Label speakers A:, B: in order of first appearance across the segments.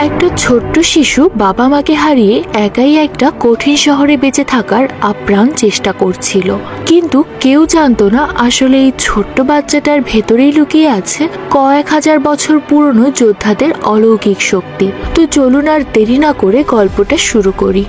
A: একটা ছোট্ট শিশু বাবা মাকে হারিয়ে একাই একটা কঠিন শহরে বেঁচে থাকার আপ্রাণ চেষ্টা করছিল। কিন্তু কেউ জানতো না আসলে এই ছোট্ট বাচ্চাটার ভেতরেই লুকিয়ে আছে কয়েক হাজার বছর পুরনো যোদ্ধাদের অলৌকিক শক্তি। তো চলুন আর দেরি না করে গল্পটা শুরু করি।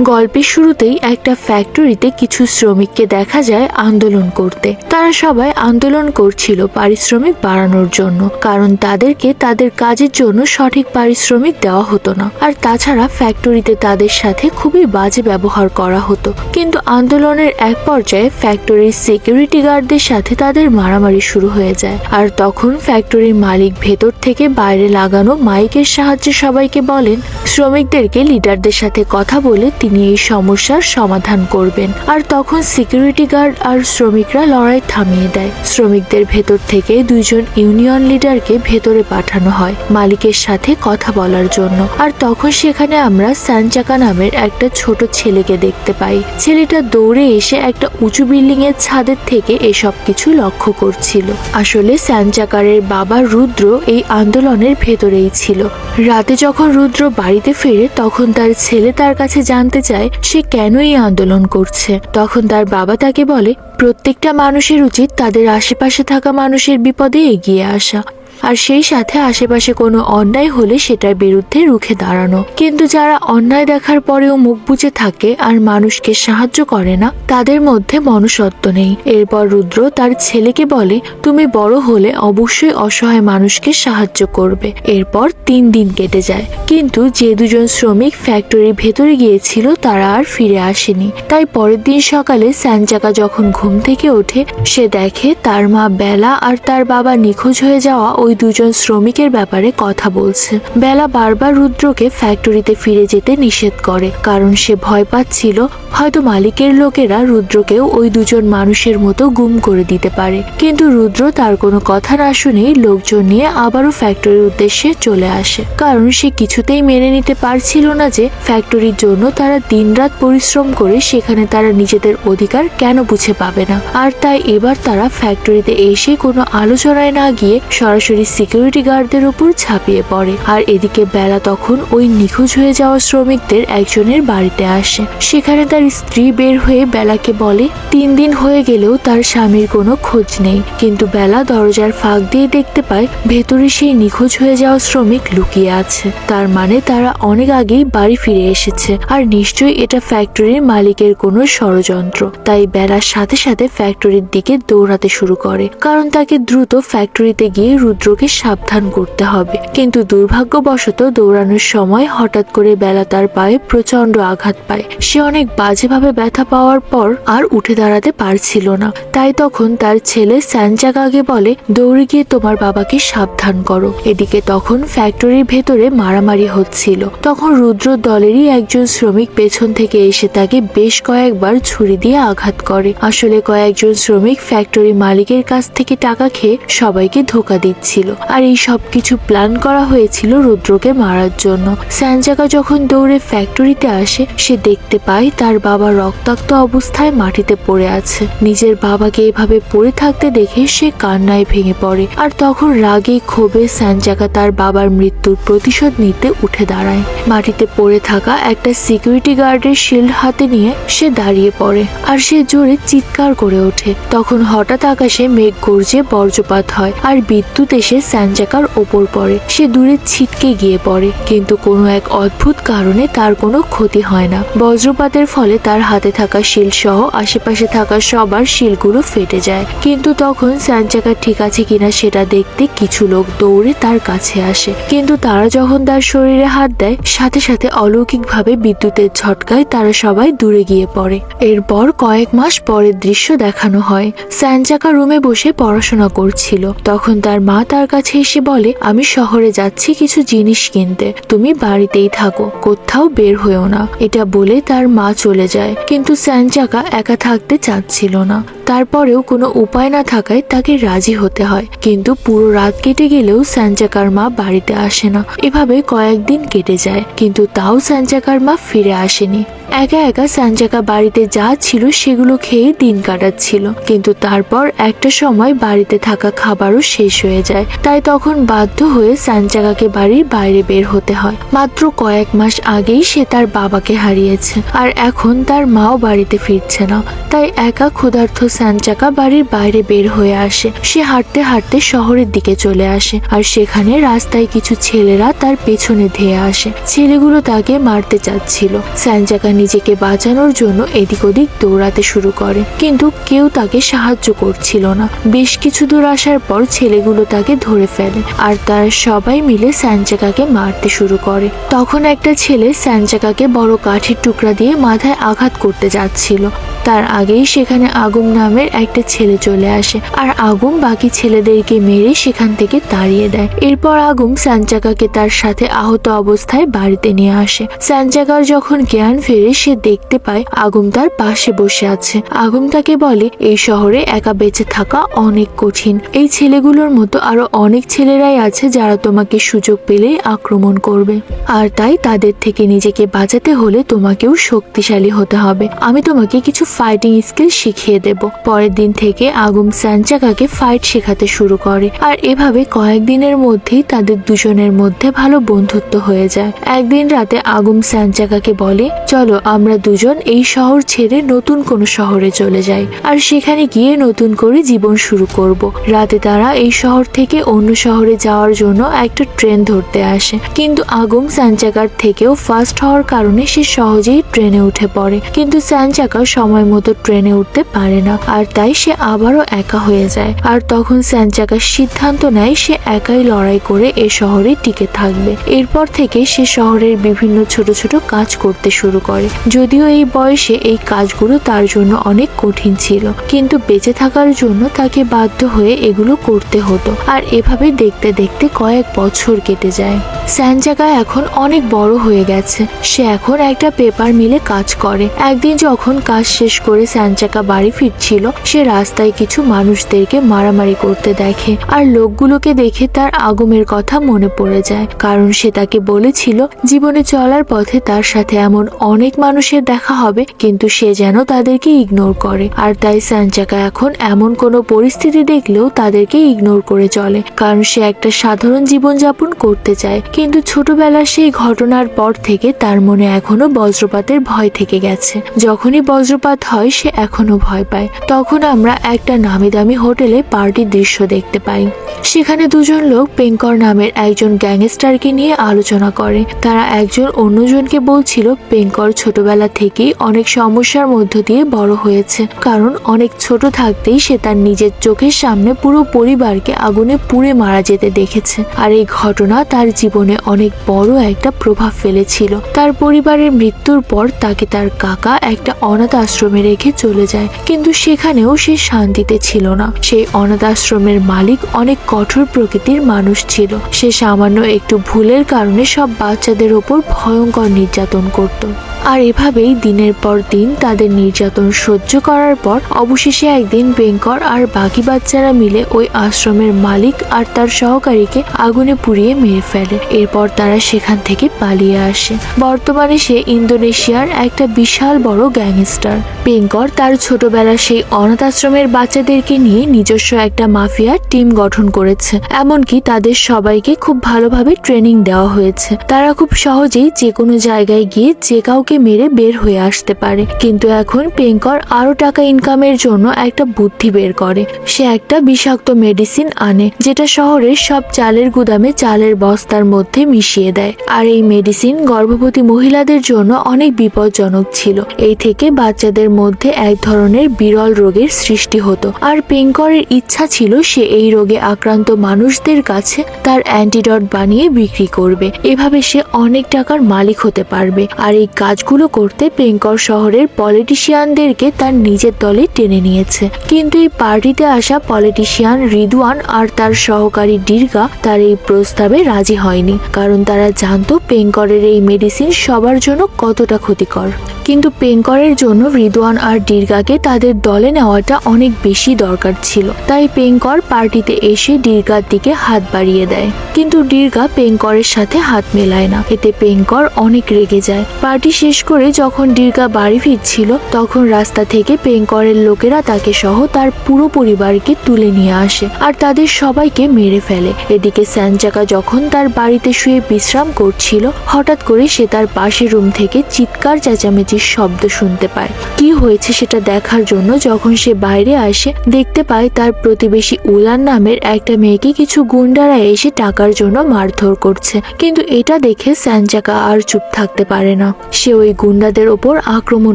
A: গল্পের শুরুতেই একটা ফ্যাক্টরিতে কিছু শ্রমিককে দেখা যায় আন্দোলন করতে। তারা সবাই আন্দোলন করছিল পারিশ্রমিক বাড়ানোর জন্য, কারণ তাদেরকে তাদের কাজের জন্য সঠিক পারিশ্রমিক দেওয়া হতো না। আর তাছাড়া ফ্যাক্টরিতে তাদের সাথে খুবই বাজে ব্যবহার করা হতো। কিন্তু আন্দোলনের এক পর্যায়ে ফ্যাক্টরির সিকিউরিটি গার্ডদের সাথে তাদের মারামারি শুরু হয়ে যায়। আর তখন ফ্যাক্টরির মালিক ভেতর থেকে বাইরে লাগানো মাইকের সাহায্যে সবাইকে বলেন, শ্রমিকদেরকে লিডারদের সাথে কথা বলে তিনি এই সমস্যার সমাধান করবেন। আর তখন সিকিউরিটি গার্ড আর শ্রমিকরা লড়াই থামিয়ে দেয়। শ্রমিকদের ভেতর থেকে দুইজন ইউনিয়ন লিডারকে ভেতরে পাঠানো হয় মালিকের সাথে কথা বলার জন্য। আর তখন সেখানে আমরা স্যানচাকা নামের একটা ছোট ছেলেকে দেখতে পাই। ছেলেটা দৌড়ে এসে একটা উঁচু বিল্ডিং এর ছাদের থেকে এসব কিছু লক্ষ্য করছিল। আসলে স্যানচাকারের বাবা রুদ্র এই আন্দোলনের ভেতরেই ছিল। রাতে যখন রুদ্র বাড়িতে ফেরে, তখন তার ছেলে তার কাছে জানতে চায়, সে কেন এই আন্দোলন করছে? তখন তার বাবা তাকে বলে, প্রত্যেকটা মানুষের উচিত তাদের আশেপাশে থাকা মানুষের বিপদে এগিয়ে আসা। আর সেই সাথে আশেপাশে কোনো অন্যায় হলে সেটার বিরুদ্ধে রুখে দাঁড়ানো। কিন্তু যারা অন্যায় দেখার পরেও মুখ বুজে থাকে আর মানুষকে সাহায্য করে না, তাদের মধ্যে মনুষ্যত্ব নেই। এরপর রুদ্র তার ছেলেকে বলে, তুমি বড় হলে অবশ্যই অসহায় মানুষকে সাহায্য করবে। এরপর তিন দিন কেটে যায়। কিন্তু যে দুজন শ্রমিক ফ্যাক্টরির ভেতরে গিয়েছিল, তারা আর ফিরে আসেনি। তাই পরের দিন সকালে স্যানচাকা যখন ঘুম থেকে ওঠে, সে দেখে তার মা বেলা আর তার বাবা নিখোঁজ হয়ে যাওয়া ওই দুজন শ্রমিকের ব্যাপারে কথা বলছে। বেলা বারবার রুদ্রকে ফ্যাক্টরিতে ফিরে যেতে নিষেধ করে, কারণ সে ভয় পাচ্ছিল হয়তো মালিকের লোকেরা রুদ্রকেও ওই দুজন মানুষের মতো গুম করে দিতে পারে। কিন্তু রুদ্র তার কোনো কথা না শুনেই লোকজন নিয়ে আবারও ফ্যাক্টরির উদ্দেশ্যে চলে আসে। কারণ সে কিছুতেই মেনে নিতে পারছিল না যে ফ্যাক্টরির জন্য তারা দিনরাত পরিশ্রম করে সেখানে তারা নিজেদের অধিকার কেন বুঝে পাবে না। আর তাই এবার তারা ফ্যাক্টরিতে এসে কোনো আলোচনায় না গিয়ে সরাসরি সিকিউরিটি গার্ডদের উপর ঝাঁপিয়ে পড়ে। আর এদিকে বেলা তখন ওই নিখোঁজ হয়ে যাওয়া শ্রমিকদের একজনের বাড়িতে আসে। সেখানে তার স্ত্রী বের হয়ে বেলাকে বলে, তিন দিন হয়ে গেলেও তার স্বামীর কোনো খোঁজ নেই। কিন্তু বেলা দরজার ফাঁক দিয়ে দেখতে পায়, ভেতরে সেই নিখোঁজ হয়ে যাওয়া শ্রমিক লুকিয়ে আছে। তার মানে তারা অনেক আগেই বাড়ি ফিরে এসেছে। আর নিশ্চয়ই এটা ফ্যাক্টরির মালিকের কোনো ষড়যন্ত্র। তাই বেলার সাথে সাথে ফ্যাক্টরির দিকে দৌড়াতে শুরু করে। কারণ তাকে দ্রুত ফ্যাক্টরিতে গিয়ে রুদ্রকে সাবধান করতে হবে। কিন্তু দুর্ভাগ্যবশত দৌড়ানোর সময় হঠাৎ করে বেলা তার পায়ে প্রচণ্ড আঘাত পায়। সে অনেক বাজেভাবে ব্যথা পাওয়ার পর আর উঠে দাঁড়াতে পারছিল না। তাই তখন তার ছেলে স্যানচাকাকে বলে, দৌড়ে গিয়ে তোমার বাবাকে সাবধান করো। এদিকে তখন ফ্যাক্টরির ভেতরে মারামারি হচ্ছিল। তখন রুদ্র দলেরই একজন শ্রমিক পেছন থেকে এসে তাকে বেশ কয়েকবার ছুরি দিয়ে আঘাত করে। আসলে কয়েকজন শ্রমিক ফ্যাক্টরি মালিকের কাছ থেকে টাকা খেয়ে সবাইকে ধোকা দিচ্ছিল আর এই সব কিছু প্ল্যান করা হয়েছিল রুদ্রকে মারার জন্য। স্যানজাকা যখন দৌড়ে ফ্যাক্টরিতে আসে, সে দেখতে পায় তার বাবা রক্তাক্ত অবস্থায় মাটিতে পড়ে আছে। নিজের বাবাকে এভাবে পড়ে থাকতে দেখে সে কান্নায় ভেঙে পড়ে। আর তখন রাগে ক্ষোভে স্যানজাকা তার বাবার মৃত্যুর প্রতিশোধ নিতে উঠে দাঁড়ায়। মাটিতে পড়ে থাকা একটা সিকিউরিটি গার্ডের শিল্ড হাতে নিয়ে সে দাঁড়িয়ে পড়ে আর সে জোরে চিৎকার করে ওঠে। তখন হঠাৎ আকাশে মেঘ গর্জে বজ্রপাত হয় আর বিদ্যুৎ এসে স্যানজাকার ওপর পড়ে। সে দূরে ছিটকে গিয়ে পড়ে, কিন্তু কোনো এক অদ্ভুত কারণে তার কোনো ক্ষতি হয় না। বজ্রপাতের ফলে তার হাতে থাকা শিল সহ আশেপাশে থাকা সবার শিলগুলো ফেটে যায়। কিন্তু তখন স্যানচাকা ঠিক আছে কিনা সেটা দেখতে কিছু লোক দৌড়ে তার কাছে আসে। কিন্তু তারা যখন তার শরীরে হাত দেয়, সাথে সাথে অলৌকিকভাবে বিদ্যুতের ঝটকায় তারা সবাই দূরে গিয়ে পড়ে। এরপর কয়েক মাস পরের দৃশ্য দেখানো হয়। স্যানচাকা রুমে বসে পড়াশোনা করছিল। তখন তার মা তার কাছে এসে বলে, আমি শহরে যাচ্ছি কিছু জিনিস কিনতে। তুমি বাড়িতেই থাকো, কোথাও বের হয়েও না। এটা বলে তার মা চলে যায়। কিন্তু স্যানচাকা একা থাকতে চাচ্ছিল না। তারপরেও কোনো উপায় না থাকায় তাকে রাজি হতে হয়। কিন্তু পুরো রাত কেটে গেলেও স্যানচাকার মা বাড়িতে আসে না। এভাবে কয়েকদিন কেটে যায়। কিন্তু তাও স্যানচাকার মা ফিরে আসেনি। একা একা স্যানচাকা বাড়িতে যা ছিল সেগুলো খেয়ে দিন কাটাচ্ছিল। কিন্তু তারপর একটা সময় বাড়িতে থাকা খাবারও শেষ হয়ে যায়। তাই তখন বাধ্য হয়ে স্যানচাকাকে বাড়ির বাইরে বের হতে হয়। মাত্র কয়েক মাস আগেই সে তার বাবাকে হারিয়েছে আর এখন তার মাও বাড়িতে ফিরছে না। তাই একা ক্ষুধার্থ স্যানচাকা বাড়ির বাইরে বের হয়ে আসে। সে হাঁটতে হাঁটতে শহরের দিকে চলে আসে আর সেখানে রাস্তায় কিছু ছেলেরা তার পেছনে ধেয়ে আসে। ছেলেগুলো তাকে মারতে চাচ্ছিল। স্যানচাকা নিজেকে বাঁচানোর জন্য এদিক ওদিক দৌড়াতে শুরু করে। কিন্তু কেউ তাকে সাহায্য করছিল না। বেশ কিছু দূর আসার পর ছেলেগুলো তাকে ধরে ফেলে আর তার সবাই মিলে স্যানচাকাকে মারতে শুরু করে। তখন একটা ছেলে স্যানচাকাকে বড় কাঠের টুকরা দিয়ে মাথায় আঘাত করতে যাচ্ছিল। তার আগেই সেখানে আগুম নামের একটা ছেলে চলে আসে। আর আগুম বাকি ছেলেদেরকে মেরে সেখান থেকে তাড়িয়ে দেয়। এরপর আগুম স্যানচাকাকে তার সাথে আহত অবস্থায় বাড়িতে নিয়ে আসে। স্যানচাকার যখন জ্ঞান ফেরে, সে দেখতে পায় আগুম তার পাশে বসে আছে। আগুম তাকে বলে, এই শহরে একা বেঁচে থাকা অনেক কঠিন। এই ছেলেগুলোর মতো আরও অনেক ছেলেরাই আছে যারা তোমাকে সুযোগ পেলেই আক্রমণ করবে। আর তাই তাদের থেকে নিজেকে বাঁচাতে হলে তোমাকেও শক্তিশালী হতে হবে। আমি তোমাকে কিছু ফাইটিং স্কিল শিখিয়ে দেব। পরের দিন থেকে আগুম স্যানচাকাকে ফাইট শেখাতে শুরু করে। আর এভাবে কয়েকদিনের মধ্যেই তাদের দুজনের মধ্যে ভালো বন্ধুত্ব হয়ে যায়। একদিন রাতে আগুম স্যানচাকাকে বলে, চলো, আমরা দুজন এই শহর ছেড়ে নতুন কোনো শহরে চলে যাই। আর সেখানে গিয়ে নতুন করে জীবন শুরু করব। রাতে তারা এই শহর থেকে অন্য শহরে যাওয়ার জন্য একটা ট্রেন ধরতে আসে। কিন্তু আগুম স্যানচাকার থেকেও ফাস্ট হওয়ার কারণে সে সহজেই ট্রেনে উঠে পড়ে। কিন্তু স্যানচাকা সময় মতো ট্রেনে উঠতে পারে না, আর তাই সে আবারও একা হয়ে যায়। আর তখন স্যানচাকা সিদ্ধান্ত নেয় সে একাই লড়াই করে এ শহরে টিকে থাকবে। এরপর থেকে সে শহরের বিভিন্ন ছোট ছোট কাজ করতে শুরু করে। যদিও এই বয়সে এই কাজগুলো তার জন্য অনেক কঠিন ছিল, কিন্তু বেঁচে থাকার জন্য তাকে বাধ্য হয়ে এগুলো করতে হতো। আর এভাবে দেখতে দেখতে কয়েক বছর কেটে যায়। স্যানচাকা এখন অনেক বড় হয়ে গেছে। সে এখন একটা পেপার মিলে কাজ করে। একদিন যখন কাজ শেষ করে স্যানচাকা বাড়ি ফিরছিল, সে রাস্তায় কিছু মানুষদেরকে মারামারি করতে দেখে আর লোকগুলোকে দেখে তার আগমের কথা মনে পড়ে যায়। কারণ সে তাকে বলেছিল, জীবনে চলার পথে তার সাথে এমন অনেক মানুষের দেখা হবে, কিন্তু সে যেন তাদেরকে ইগনোর করে। আর তাই স্যানচাকা এখন এমন কোনো পরিস্থিতি দেখলেও তাদেরকে ইগনোর করে চলে। কারণ সে একটা সাধারণ জীবনযাপন করতে চায়। কিন্তু ছোটবেলার সেই ঘটনার পর থেকে তার মনে এখনও বজ্রপাতের ভয় থেকে গেছে। যখনই বজ্রপাত হয় সে এখনও ভয় পায়। তখন আমরা একটা নামি দামি হোটেলে পার্টির দৃশ্য দেখতে পাই। সেখানে দুজন লোক পেঙ্কর নামের একজন গ্যাংস্টারকে নিয়ে আলোচনা করে। তারা একজন অন্যজনকে বলছিল, পেঙ্কর ছোটবেলা থেকেই অনেক সমস্যার মধ্য দিয়ে বড় হয়েছে। কারণ অনেক ছোট থাকতেই সে তার নিজের চোখের সামনে পুরো পরিবারকে আগুনে পুড়ে মারা যেতে দেখেছে। আর এই ঘটনা তার জীবনে অনেক বড় একটা প্রভাব ফেলেছিল। তার পরিবারের মৃত্যুর পর তাকে তার কাকা একটা অনাথ আশ্রমে রেখে চলে যায়। কিন্তু সেখানেও সে শান্তিতে ছিল না। সেই অনাথ আশ্রমের মালিক, অনেক কঠোর প্রকৃতির মানুষ ছিল। সে সামান্য একটু ভুলের কারণে সব বাচ্চাদের ওপর ভয়ঙ্কর নির্যাতন করত। আর এভাবেই দিনের পর দিন তাদের নির্যাতন সহ্য করার পর অবশেষে একদিন বেঙ্কর আর বাকি বাচ্চারা মিলে ওই আশ্রমের মালিক আর তার সহকারীকে আগুনে পুড়িয়ে মেরে ফেলে। এরপর তারা সেখান থেকে পালিয়ে আসে। বর্তমানে সে ইন্দোনেশিয়ার একটা বিশাল বড় গ্যাংস্টার। বেঙ্কর তার ছোটবেলার সেই অনাথ আশ্রমের বাচ্চাদেরকে নিয়ে নিজস্ব একটা মাফিয়া টিম গঠন করেছে। এমনকি তাদের সবাইকে খুব ভালোভাবে ট্রেনিং দেওয়া হয়েছে। তারা খুব সহজেই যে কোনো জায়গায় গিয়ে যে কাউকে মেরে বের হয়ে আসতে পারে। কিন্তু এখন পেঙ্কর আরও টাকা ইনকামের জন্য একটা বুদ্ধি বের করে। সে একটা বিষাক্ত মেডিসিন আনে, যেটা শহরের সব চালের গুদামে চালের বস্তার মধ্যে মিশিয়ে দেয়। আর এই মেডিসিন গর্ভবতী মহিলাদের জন্য অনেক বিপজ্জনক ছিল। এই থেকে বাচ্চাদের মধ্যে এক ধরনের বিরল রোগের সৃষ্টি হতো। আর পেঙ্করের ইচ্ছা ছিল সে এই রোগে আক্রান্ত মানুষদের কাছে তার অ্যান্টিডট বানিয়ে বিক্রি করবে। এভাবে সে অনেক টাকার মালিক হতে পারবে। আর এই কাজগুলো করতে পেঙ্কর শহরের পলিটিশিয়ানদেরকে তার নিজের দলে টেনে নিয়েছে। কিন্তু এই পার্টিতে আসা পলিটিশিয়ান রিদওয়ান আর তার সহকারী ডির্গা তার এই প্রস্তাবে রাজি হয়নি। কারণ তারা জানতো পেঙ্করের এই মেডিসিন সবার জন্য কতটা ক্ষতিকর। কিন্তু পেঙ্করের জন্য রিদওয়ান আর ডির্গাকে তাদের দলে নেওয়াটা অনেক বেশি দরকার ছিল। তাই পেঙ্কর পার্টিতে এসে ডির্গার দিকে হাত বাড়িয়ে দেয়। কিন্তু ডির্গা পেঙ্করের সাথে হাত মেলায় না। এতে পেঙ্কর অনেক রেগে যায়। পার্টি শেষ করে যখন ডির্গা বাড়ি ফিরছিল, তখন রাস্তা থেকে পেঙ্করের লোকেরা তাকে সহ তার পুরো পরিবারকে তুলে নিয়ে আসে আর তাদের সবাইকে মেরে ফেলে। এদিকে স্যানচাকা যখন তার বাড়িতে শুয়ে বিশ্রাম করছিল, হঠাৎ করে সে তার পাশের রুম থেকে চিৎকার, চেঁচামেচির শব্দ শুনতে পায়। কি হয়েছে সেটা দেখার জন্য যখন সে বাইরে আসে, দেখতে পায় তার প্রতিবেশী উলান নামের একটা মেয়েকে কিছু গুন্ডারা এসে টাকার জন্য মারধর করছে। কিন্তু এটা দেখে স্যানচাকা আর চুপ থাকতে পারে না। সে ওই গুন্ডাদের ওপর আক্রমণ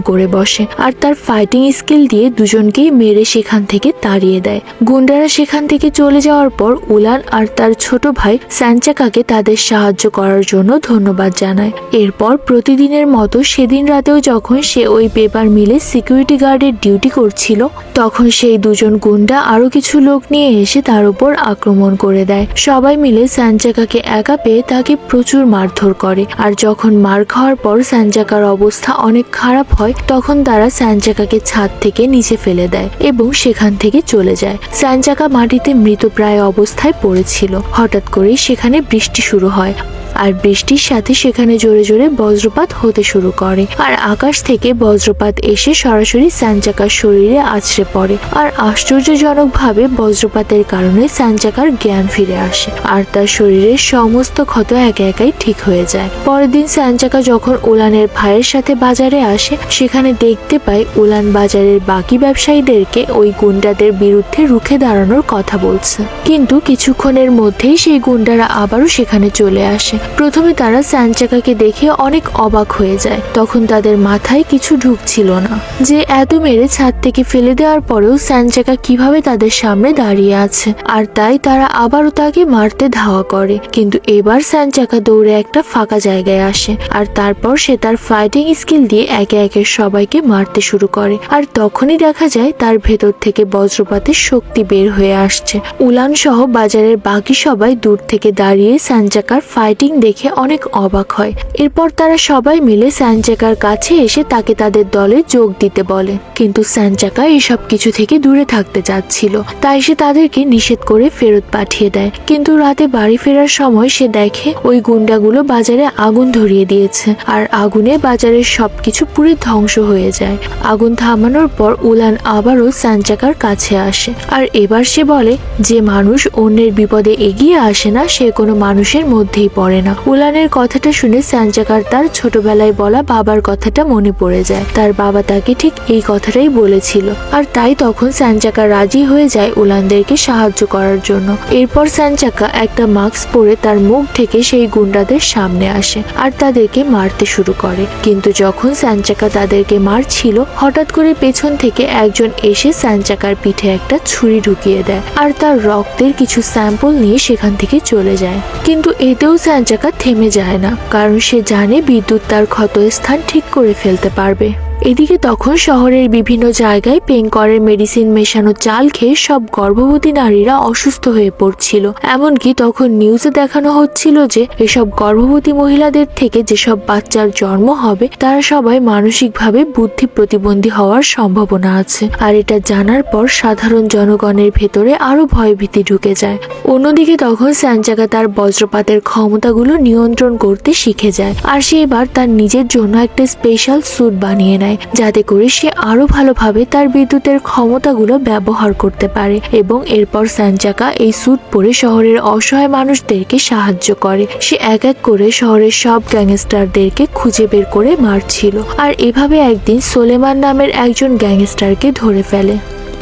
A: করে বসে আর তার ফাইটিং স্কিল দিয়ে দুজনকেই মেরে সেখান থেকে তাড়িয়ে দেয়। গুন্ডারা সেখান থেকে চলে যাওয়ার পর উলান আর তার ছোট ভাই স্যানচাকাকে তাদের সাহায্য করার জন্য ধন্যবাদ জানায়। এরপর প্রতিদিনের মতো সেদিন রাতেও যখন সে ওই পেপার মিলে সিকিউরিটি গার্ডের ডিউটি করছিল, তখন সেই দুজন গুন্ডা আরও কিছু লোক নিয়ে এসে তার উপর আক্রমণ করে দেয়। সবাই মিলে স্যানচাকাকে একা পেয়ে তাকে প্রচুর মারধর করে। আর যখন মার খাওয়ার পর স্যানচাকার অবস্থা অনেক খারাপ হয়, তখন তারা স্যানচাকাকে ছাদ থেকে নিচে ফেলে দেয় এবং সেখান থেকে চলে যায়। স্যানচাকা মাটিতে মৃতপ্রায় অবস্থায় পড়েছিল। হঠাৎ করেই সেখানে বৃষ্টি শুরু হয়। আর বৃষ্টির সাথে সেখানে জোরে জোরে বজ্রপাত হতে শুরু করে। আর আকাশ থেকে বজ্রপাত এসে সরাসরি স্যানচাকার শরীরে আছড়ে পড়ে। আর আশ্চর্যজনকভাবে বজ্রপাতের কারণে স্যানচাকার জ্ঞান ফিরে আসে। আর তার শরীরের সমস্ত ক্ষত একে একাই ঠিক হয়ে যায়। পরের দিন স্যানচাকা যখন উলানের ভাইয়ের সাথে বাজারে আসে, সেখানে দেখতে পায় উলান বাজারের বাকি ব্যবসায়ীদেরকে ওই গুন্ডাদের বিরুদ্ধে রুখে দাঁড়ানোর কথা বলছে। কিন্তু কিছুক্ষণের মধ্যেই সেই গুন্ডারা আবারও সেখানে চলে আসে। প্রথমে তারা স্যানচাকাকে দেখে অনেক অবাক হয়ে যায়। তখন তাদের মাথায় কিছু ঢুকছিল না। যে এত মেরে ছাদ থেকে ফেলে দেওয়ার পরেও স্যানচাকা কীভাবে তাদের সামনে দাঁড়িয়ে আছে, আর তাই তারা আবারও তাকে মারতে ধাওয়া করে। কিন্তু এবার স্যানচাকা দৌড়ে একটা ফাঁকা জায়গায় আসে, আর তারপর সে তার ফাইটিং স্কিল দিয়ে একে একে সবাইকে মারতে শুরু করে। আর তখনই দেখা যায় তার ভেতর থেকে বজ্রপাতের শক্তি বের হয়ে আসছে। উলান সহ বাজারের বাকি সবাই দূর থেকে দাঁড়িয়ে স্যানচাকার ফাইটিং দেখে অনেক অবাক হয়। এরপর তারা সবাই মিলে স্যানচাকার কাছে এসে তাকে তাদের দলে যোগ দিতে বলে। কিন্তু স্যানচাকা এসব কিছু থেকে দূরে থাকতে চাচ্ছিল। তাই সে তাদেরকে নিষেধ করে ফেরত পাঠিয়ে দেয়। কিন্তু রাতে বাড়ি ফেরার সময় সে দেখে ওই গুন্ডাগুলো বাজারে আগুন ধরিয়ে দিয়েছে। আর আগুনে বাজারের সবকিছু পুরো ধ্বংস হয়ে যায়। আগুন থামানোর পর উলান আবারও স্যানচাকার কাছে আসে। আর এবার সে বলে, যে মানুষ অন্যের বিপদে এগিয়ে আসে না, সে কোনো মানুষের মধ্যেই পড়ে না। উলানের কথাটা শুনে স্যানচাকার তার ছোটবেলায় বলা বাবার কথাটা মনে পড়ে যায়। তার বাবা তাকে ঠিক এই কথাটাই বলেছিল। আর তাই তখন স্যানচাকা রাজি হয়ে যায় উলানদেরকে সাহায্য করার জন্য। এরপর স্যানচাকা একটা মাস্ক পরে তার মুখ থেকে সেই গুন্ডাদের সামনে আসে আর তাদেরকে মারতে শুরু করে। কিন্তু যখন স্যানচাকা তাদেরকে মারছিল, হঠাৎ করে পেছন থেকে একজন এসে স্যানচাকার পিঠে একটা ছুরি ঢুকিয়ে দেয় আর তার রক্তের কিছু স্যাম্পল নিয়ে সেখান থেকে চলে যায়। কিন্তু এতেও স্যানচাকা থেমে যায় না, কারণ সে জানে বিদ্যুৎ তার ক্ষত স্থান ঠিক করে ফেলতে পারবে। এদিকে তখন শহরের বিভিন্ন জায়গায় পেঙ্করের মেডিসিন মেশানো চাল খেয়ে সব গর্ভবতী নারীরা অসুস্থ হয়ে পড়ছিল। এমনকি তখন নিউজে দেখানো হচ্ছিল যে, এসব গর্ভবতী মহিলাদের থেকে যেসব বাচ্চার জন্ম হবে, তারা সবাই মানসিকভাবে বুদ্ধি প্রতিবন্ধী হওয়ার সম্ভাবনা আছে। আর এটা জানার পর সাধারণ জনগণের ভেতরে আরও ভয়ভীতি ঢুকে যায়। অন্যদিকে তখন স্যানচাকা তার বজ্রপাতের ক্ষমতাগুলো নিয়ন্ত্রণ করতে শিখে যায়। আর সে এবার তার নিজের জন্য একটা স্পেশাল স্যুট বানিয়ে নেয়। যাতে করে সে আরও ভালোভাবে তার বিদ্যুতের ক্ষমতাগুলো ব্যবহার করতে পারে এবং এরপর স্যানচাকা এই স্যুট পরে শহরের অসহায় মানুষদেরকে সাহায্য করে। সে এক এক করে শহরের সব গ্যাংস্টারদেরকে খুঁজে বের করে মারছিল। আর এভাবে একদিন সোলেমান নামের একজন গ্যাংস্টারকে ধরে ফেলে।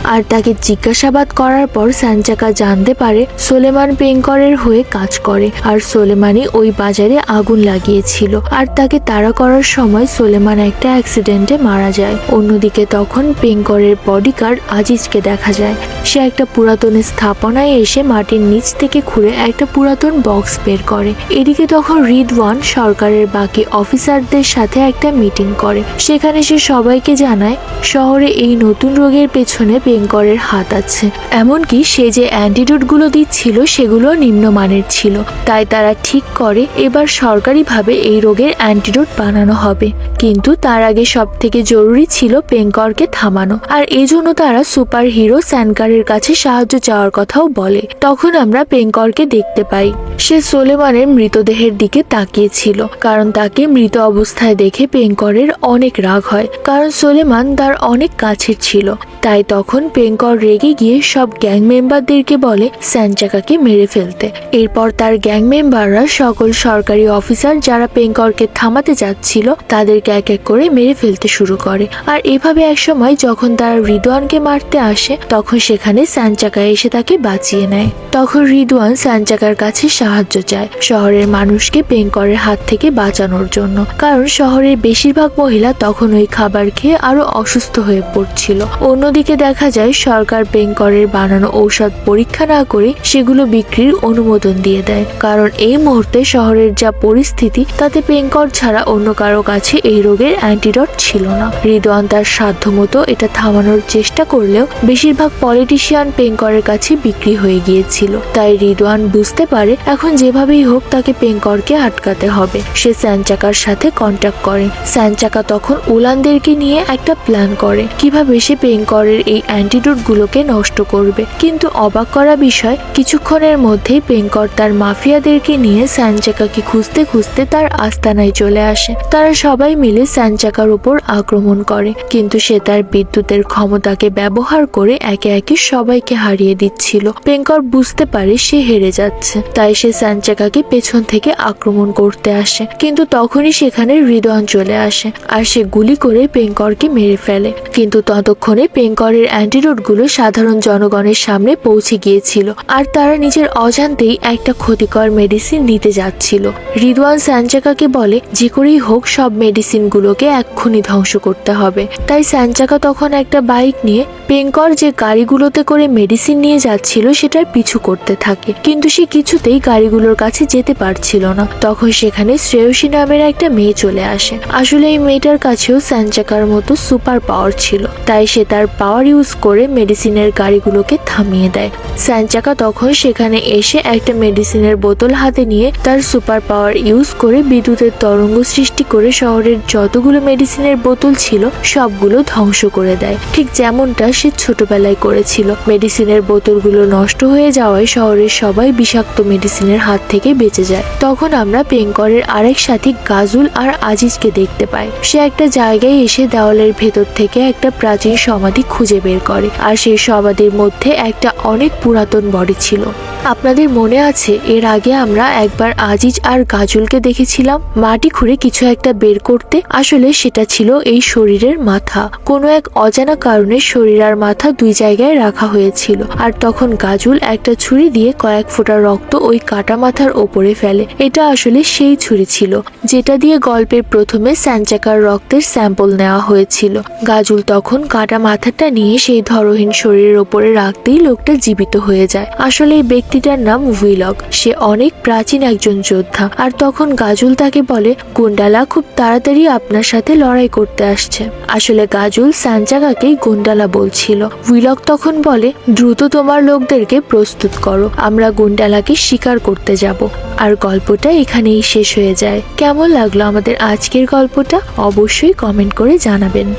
A: আর তাকে জিজ্ঞাসাবাদ করার পর স্যানচাকা জানতে পারে সোলেমান পেঙ্করের হয়ে কাজ করে, আর সোলেমানই ওই বাজারে আগুন লাগিয়েছিল। আর তাকে তাড়া করার সময় সোলেমান একটা অ্যাক্সিডেন্টে মারা যায়। অন্যদিকে তখন পেঙ্করের বডিগার্ড আজিজকে দেখা যায়। সে একটা পুরাতন স্থাপনায় এসে মাটির নিচ থেকে খুঁড়ে একটা পুরাতন বক্স বের করে। এদিকে তখন রিদওয়ান সরকারের বাকি অফিসারদের সাথে একটা মিটিং করে। সেখানে সে সবাইকে জানায়, শহরে এই নতুন রোগের পেছনে পেঙ্করের হাত আছে। এমনকি সে যে অ্যান্টিডোটগুলো দিচ্ছিল, সেগুলো নিম্নমানের ছিল। তাই তারা ঠিক করে এবার সরকারিভাবে এই রোগের অ্যান্টিডোট বানানো হবে। কিন্তু তার আগে সব থেকে জরুরি ছিল পেঙ্করকে থামানো। আর এই জন্য তারা সুপার হিরো স্যানকারের কাছে সাহায্য চাওয়ার কথাও বলে। তখন আমরা পেঙ্করকে দেখতে পাই। সে সোলেমানের মৃতদেহের দিকে তাকিয়েছিল, কারণ তাকে মৃত অবস্থায় দেখে পেঙ্করের অনেক রাগ হয়, কারণ সোলেমান তার অনেক কাছের ছিল। তাই তখন পেঙ্কর রেগে গিয়ে সব গ্যাং মেম্বারদেরকে বলে স্যানচাকাকে মেরে ফেলতে। এরপর তার গ্যাং মেম্বাররা সকল সরকারি অফিসার যারা পেঙ্করকে থামাতে যাচ্ছিল, তাদেরকে এক এক করে মেরে ফেলতে শুরু করে। আর এভাবে একসময় যখন তারা রিদওয়ানকে মারতে আসে, তখন সেখানে স্যানচাকা এসে তাকে বাঁচিয়ে নেয়। তখন রিদওয়ান স্যানচাকার কাছে সাহায্য চায় শহরের মানুষকে পেঙ্করের হাত থেকে বাঁচানোর জন্য। কারণ শহরের বেশিরভাগ মহিলা তখন ওই খাবার খেয়ে আরও অসুস্থ হয়ে পড়ছিল। অন্যদিকে দেখা যায় সরকার পেঙ্করের বানানো ঔষধ পরীক্ষা না করে সেগুলো বিক্রির অনুমোদন দিয়ে দেয়। কারণ এই মুহূর্তে শহরের যা পরিস্থিতি, তাতে পেঙ্কর ছাড়া অন্য কারও কাছে এই রোগের অ্যান্টিডট ছিল না। রিদওয়ান তার সাধ্যমতো এটা থামানোর চেষ্টা করলেও বেশিরভাগ পলিটিশিয়ান পেঙ্করের কাছে বিক্রি হয়ে গিয়েছিল। তাই রিদওয়ান বুঝতে পারে এখন যেভাবেই হোক তাকে পেঙ্করকে আটকাতে হবে। সে স্যানচাকার সাথে কন্ট্যাক্ট করে। স্যানচাকা তখন উলানদেরকে নিয়ে একটা প্ল্যান করে। কীভাবে সে পেঙ্করের এই অ্যান্টিডোট গুলোকে নষ্ট করবে। কিন্তু অবাক করা বিষয়, কিছুক্ষণের মধ্যেই পেঙ্কর তার মাফিয়াদেরকে নিয়ে স্যানচাকাকে খুঁজতে খুঁজতে তার আস্তানায় চলে আসে। তারা সবাই মিলে স্যানচাকার উপর আক্রমণ করে, কিন্তু সে তার বিদ্যুতের ক্ষমতাকে ব্যবহার করে একে একে সবাইকে হারিয়ে দিচ্ছিল। পেঙ্কর বুঝতে পারে সে হেরে যাচ্ছে, তাই সে স্যানচাকাকে পেছন থেকে আক্রমণ করতে আসে, কিন্তু তখনই সেখানে হৃদয়ন চলে আসে, আর সে গুলি করে পেঙ্করকে মেরে ফেলে। কিন্তু ততক্ষণে পেঙ্করের অ্যান্টিডোটগুলো সাধারণ জনগণের সামনে পৌঁছে গিয়েছিল, আর তারা নিজের অজান্তেই একটা ক্ষতিকর মেডিসিন নিতে যাচ্ছিল। রিদওয়ান স্যানচাকাকে বলে, যে করেই হোক, সব মেডিসিন গুলোকে এক্ষুনি ধ্বংস করতে হবে। তাই স্যানচাকা তখন একটা বাইক নিয়ে পেঙ্কর যে গাড়িগুলোতে করে মেডিসিন নিয়ে যাচ্ছিল, সেটার পিছু করতে থাকে। কিন্তু সে কিছুতেই গাড়িগুলোর কাছে যেতে পারছিল না। তখন সেখানে শ্রেয়সী নামের একটা মেয়ে চলে আসে। আসলে এই মেয়েটার কাছেও স্যানচাকার মতো সুপার পাওয়ার ছিল। তাই সে তার পাওয়ার ইউজ করে মেডিসিনের গাড়িগুলোকে থামিয়ে দেয়। স্যানচাকা তখন সেখানে এসে একটা মেডিসিনের বোতল হাতে নিয়ে তার সুপার পাওয়ার ইউজ করে বিদ্যুতের তরঙ্গ সৃষ্টি করে শহরের যতগুলো মেডিসিনের বোতল ছিল, সবগুলো ধ্বংস করে দেয়। ঠিক যেমনটা সে ছোটবেলায় করেছিল। মেডিসিনের বোতলগুলো নষ্ট হয়ে যাওয়ায় শহরের সবাই বিষাক্ত মেডিসিনের হাত থেকে বেঁচে যায়। তখন আমরা পেঙ্করের আরেক সাথী গাজুল আর আজিজকে দেখতে পাই। সে একটা জায়গায় এসে দেওয়ালের ভেতর থেকে একটা প্রাচীন সমাধি খুঁজে বের করে। আর সেই সমাধির মধ্যে একটা অনেক পুরাতন বডি ছিল। আপনাদের মনে আছে, এর আগে আমরা একবার আজিজ আর গাজুলকে দেখেছিলাম। মাটি খুঁড়ে কিছু একটা বের করতে। আসলে সেটা ছিল এই শরীরের মাথা। কোনো এক অজানা কারণে শরীর আর মাথা দুই জায়গায় রাখা হয়েছিল। আর তখন গাজুল একটা ছুরি দিয়ে কয়েক ফোঁটা রক্ত ওই কাটা মাথার ওপরে ফেলে। এটা আসলে সেই ছুরি ছিল, যেটা দিয়ে গল্পের প্রথমে স্যানচাকার রক্তের স্যাম্পল নেওয়া হয়েছিল। গাজুল তখন কাটা মাথাটা নিয়ে সেই ধরহীন শরীরের ওপরে রাখতেই লোকটা জীবিত হয়ে যায়। আসলে এই ব্যক্তিটার নাম উইলক। সে অনেক প্রাচীন একজন যোদ্ধা। আর তখন গাজুল তাকে বলে, গুন্ডালা খুব তাড়াতাড়ি আপনার সাথে লড়াই করতে আসছে। আসলে গাজুল স্যানচাকাকেই গুন্ডালা বলছিল। উইলক তখন বলে, দ্রুত তোমার লোকদেরকে প্রস্তুত করো। আমরা গুন্ডালাকে শিকার করতে যাব। আর গল্পটা এখানেই শেষ হয়ে যায়। কেমন লাগল আমাদের আজকের গল্পটা? অবশ্যই কমেন্ট করে জানাবেন।